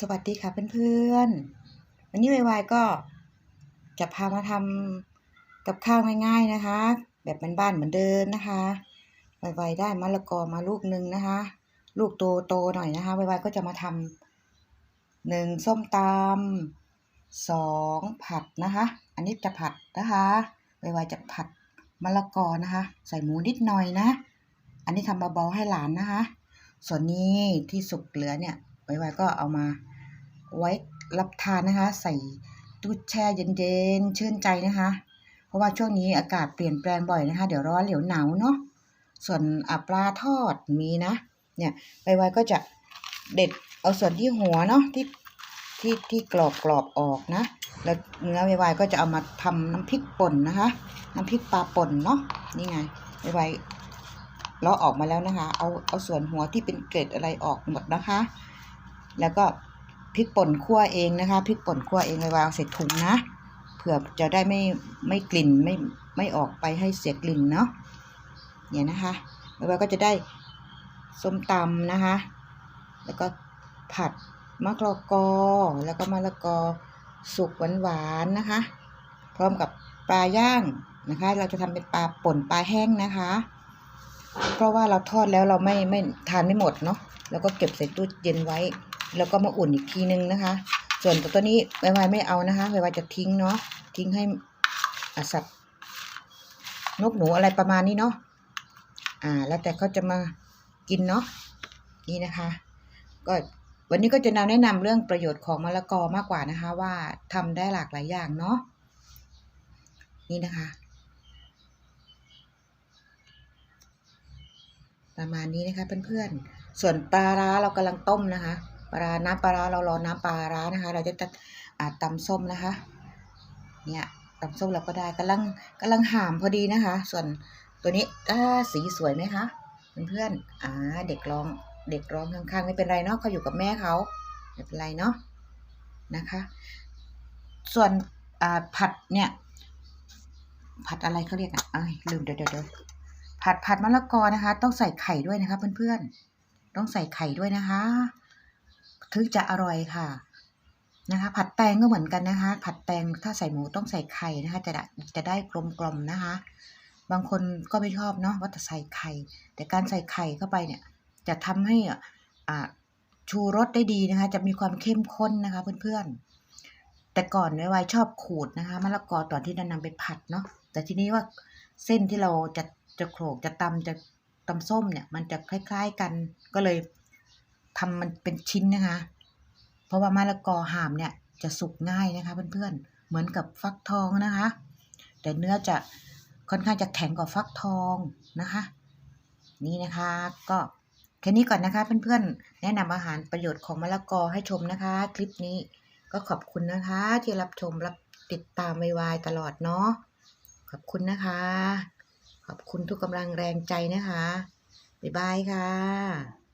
สวัสดีค่ะเพื่อนๆ วันนี้วายๆก็จะพามาทำกับข้าวง่าย ๆนะคะ แบบบ้านๆเหมือนเดิมนะคะวายๆได้มะละกอมาลูกหนึ่งนะคะ ลูกโตๆหน่อยนะคะวายๆก็จะมาทำหนึ่งส้มตำสองผัดนะคะ อันนี้จะผัดนะคะวายๆจะผัดมะละกอนะคะ ใส่หมูนิดหน่อยนะ อันนี้ทำเบาๆให้หลานนะคะ ส่วนนี้ที่สุกเหลือเนี่ย ไวๆก็เอามาไว้รับทานนะคะ ใส่ตู้แช่เย็นๆชื่นใจนะคะ เพราะว่าช่วงนี้อากาศเปลี่ยนแปลงบ่อยนะคะ เดี๋ยวร้อนเดี๋ยวหนาวเนาะส่วนอัปลาทอดมีนะ เนี่ยไวๆก็จะเด็ดเอาส่วนที่หัวเนาะที่ที่ที่กรอบกรอบออกนะ แล้วเนื้อไวๆก็จะเอามาทำน้ำพริกป่นนะคะ น้ำพริกปลาป่นเนาะนี่ไงไวๆเลาออกมาแล้วนะคะ เอาเอาส่วนหัวที่เป็นเกล็ดอะไรออกหมดนะคะ แล้วก็พริกป่นคั่วเองนะคะพริกป่นคั่วเองไว้วางใส่ถุงนะเผื่อจะได้ไม่ไม่กลิ่นไม่ไม่ออกไปให้เสียกลิ่นเนาะเนี่ยนะคะแล้วเราก็จะได้ส้มตำนะคะ แล้วก็ผัดมะละกอ แล้วก็มะละกอสุกหวานๆนะคะ พร้อมกับปลาย่างนะคะ เราจะทำเป็นปลาป่นปลาแห้งนะคะ เพราะว่าเราทอดแล้วเราไม่ไม่ทานไม่หมดเนาะแล้วก็เก็บใส่ตู้เย็นไว้ แล้วก็มาอุ่นอีกทีนึงนะคะ ส่วนตัวนี้ไวไวไม่เอานะคะไวไวจะทิ้งเนาะทิ้งให้อสัตว์นกหนูอะไรประมาณนี้เนาะอ่า แล้วแต่เขาจะมากินเนาะนี่นะคะ ก็วันนี้ก็จะนำแนะนำเรื่องประโยชน์ของมะละกอมากกว่านะคะ ว่าทำได้หลากหลายอย่างเนาะนี่นะคะ ประมาณนี้นะคะเพื่อนๆส่วนปลาร้าเรากำลังต้มนะคะ ปลาน้ำปลาเรารอน้ำปลาร้านะคะ เราจะตัดตำส้มนะคะ เนี่ยตำส้มเราก็ได้กำลังกำลังหามพอดีนะคะ ส่วนตัวนี้สีสวยไหมคะเพื่อนๆอ่าเด็กร้องเด็กร้องข้างๆไม่เป็นไรเนาะเขาอยู่กับแม่เขาไม่เป็นไรเนาะนะคะ ส่วนอ่าผัดเนี่ยผัดอะไรเขาเรียกอะเอ้ยลืมเดี๋ยวเดี๋ยวเดี๋ยวผัดผัดมะละกอนะคะ ต้องใส่ไข่ด้วยนะคะ เพื่อนๆต้องใส่ไข่ด้วยนะคะ ถึงจะอร่อยค่ะนะคะ ผัดแตงก็เหมือนกันนะคะ ผัดแตงถ้าใส่หมูต้องใส่ไข่นะคะ จะได้จะได้กลมกลมๆนะคะ บางคนก็ไม่ชอบเนาะว่าจะใส่ไข่ แต่การใส่ไข่เข้าไปเนี่ย จะทำให้อ่าชูรสได้ดีนะคะ จะมีความเข้มข้นนะคะ เพื่อนๆ แต่ก่อนไว้ไวชอบขูดนะคะมะละกอตอนที่นำไปผัดเนาะแต่ทีนี้ว่าเส้นที่เราจะจะโขลกจะตำจะตำส้มเนี่ย มันจะคล้าย ๆกันก็เลย ทำมันเป็นชิ้นนะคะ เพราะว่ามะละกอห่ามเนี่ยจะสุกง่ายนะคะเพื่อนๆ เหมือนกับฟักทองนะคะ แต่เนื้อจะค่อนข้างจะแข็งกว่าฟักทองนะคะ นี่นะคะก็แค่นี้ก่อนนะคะเพื่อนๆ แนะนำอาหารประโยชน์ของมะละกอให้ชมนะคะ คลิปนี้ก็ขอบคุณนะคะ ที่รับชมรับติดตามไวๆตลอดเนาะขอบคุณนะคะ ขอบคุณทุกกำลังแรงใจนะคะ บ๊ายบายค่ะ